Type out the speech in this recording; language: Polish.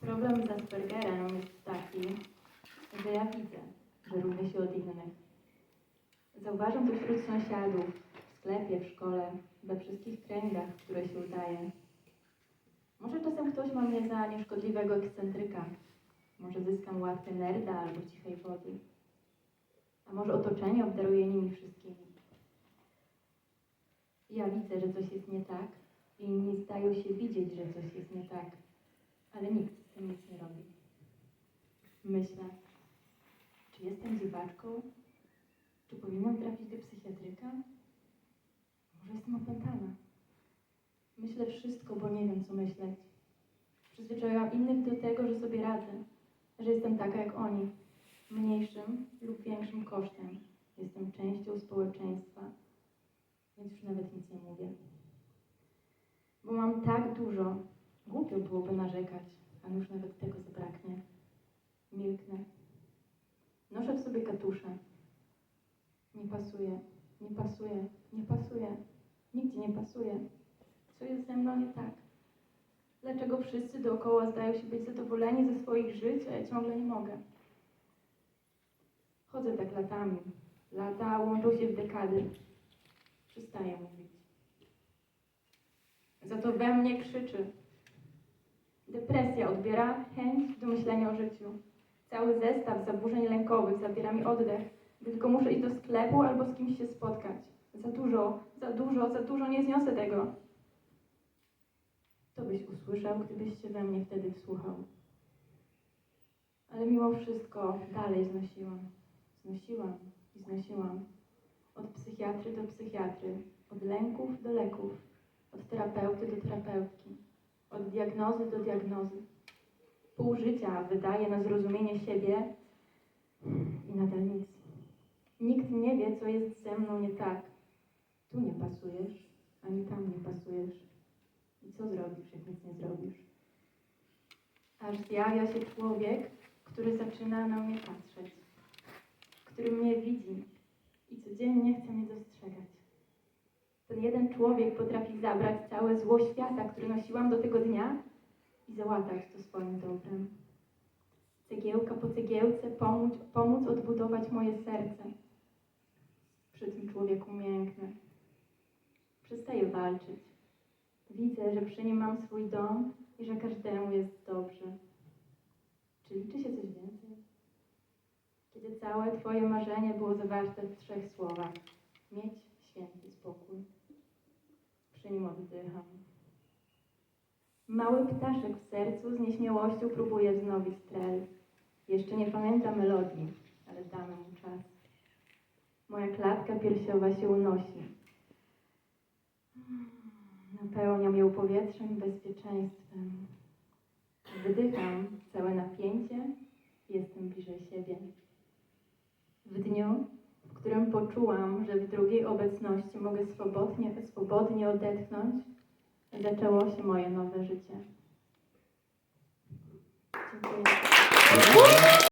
Problem z Aspergerem jest taki, że ja widzę, że różnię się od innych. Zauważam to wśród sąsiadów, w sklepie, w szkole, we wszystkich treningach, w które się udaje. Może czasem ktoś ma mnie za nieszkodliwego ekscentryka. Może zyskam łatkę nerda albo cichej wody. A może otoczenie obdaruje nimi wszystkimi. Ja widzę, że coś jest nie tak i inni zdają się widzieć, że coś jest nie tak, ale nikt z tym nic nie robi. Myślę, czy jestem dziwaczką? Czy powinnam trafić do psychiatryka? Może jestem opętana? Myślę wszystko, bo nie wiem, co myśleć. Przyzwyczaiłam innych do tego, że sobie radzę, że jestem taka jak oni, mniejszym lub większym kosztem. Jestem częścią społeczeństwa, więc już nawet nic nie mówię. Bo mam tak dużo, głupio byłoby narzekać, ale już nawet tego zabraknie. Milknę. Noszę w sobie katusze. Nie pasuje, nie pasuje, nie pasuje. Nigdzie nie pasuje. Co jest ze mną nie tak? Dlaczego wszyscy dookoła zdają się być zadowoleni ze swoich żyć, a ja ciągle nie mogę? Chodzę tak latami. Lata łączą się w dekady. Przestaję mówić. Za to we mnie krzyczy. Depresja odbiera chęć do myślenia o życiu. Cały zestaw zaburzeń lękowych zabiera mi oddech, gdy tylko muszę iść do sklepu albo z kimś się spotkać. Za dużo, za dużo, za dużo, nie zniosę tego. To byś usłyszał, gdybyś się we mnie wtedy wsłuchał. Ale mimo wszystko dalej znosiłam. Znosiłam i znosiłam. Od psychiatry do psychiatry, od lęków do leków, od terapeuty do terapeutki, od diagnozy do diagnozy. Pół życia wydaje na zrozumienie siebie i nadal nic. Nikt nie wie, co jest ze mną nie tak. Tu nie pasujesz, ani tam nie pasujesz. I co zrobisz, jak nic nie zrobisz? Aż zjawia się człowiek, który zaczyna na mnie patrzeć, który mnie widzi i codziennie chce człowiek potrafi zabrać całe zło świata, które nosiłam do tego dnia i załatać to swoim dobrem. Cegiełka po cegiełce pomóc, pomóc odbudować moje serce. Przy tym człowieku mięknę. Przestaję walczyć. Widzę, że przy nim mam swój dom i że każdemu jest dobrze. Czy liczy się coś więcej? Kiedy całe Twoje marzenie było zawarte w trzech słowach. Mieć święty spokój. Przy nim oddycham. Mały ptaszek w sercu z nieśmiałością próbuje wznowić trel. Jeszcze nie pamiętam melodii, ale damy mu czas. Moja klatka piersiowa się unosi. Napełniam ją powietrzem i bezpieczeństwem. Wydycham całe napięcie i jestem bliżej siebie. W dniu, którym poczułam, że w drugiej obecności mogę swobodnie, swobodnie odetchnąć, zaczęło się moje nowe życie. Dziękuję.